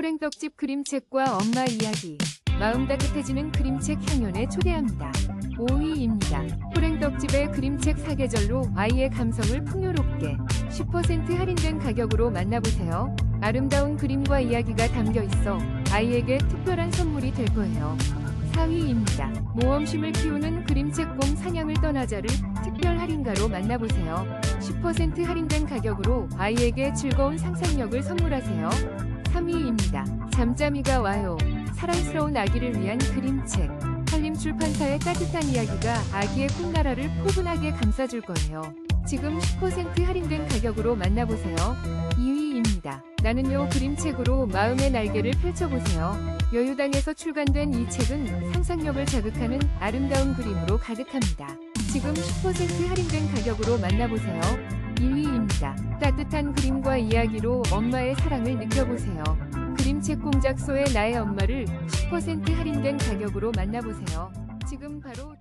호랭떡집 그림책과 엄마 이야기. 마음 따뜻해지는 그림책 향연에 초대합니다. 5위입니다. 호랭떡집의 그림책 사계절로 아이의 감성을 풍요롭게 10% 할인된 가격으로 만나보세요. 아름다운 그림과 이야기가 담겨 있어 아이에게 특별한 선물이 될 거예요. 4위입니다. 모험심을 키우는 그림책공 사냥을 떠나자를 특별 할인가로 만나보세요. 10% 할인된 가격으로 아이에게 즐거운 상상력을 선물하세요. 3위입니다. 잠잠이가 와요. 사랑스러운 아기를 위한 그림책. 한림 출판사의 따뜻한 이야기가 아기의 꿈나라를 포근하게 감싸줄 거예요. 지금 10% 할인된 가격으로 만나보세요. 2위입니다. 나는요 그림책으로 마음의 날개를 펼쳐보세요. 여유당에서 출간된 이 책은 상상력을 자극하는 아름다운 그림으로 가득합니다. 지금 10% 할인된 가격으로 만나보세요. 1위입니다. 따뜻한 그림과 이야기로 엄마의 사랑을 느껴보세요. 그림책 공작소의 나의 엄마를 10% 할인된 가격으로 만나보세요. 지금 바로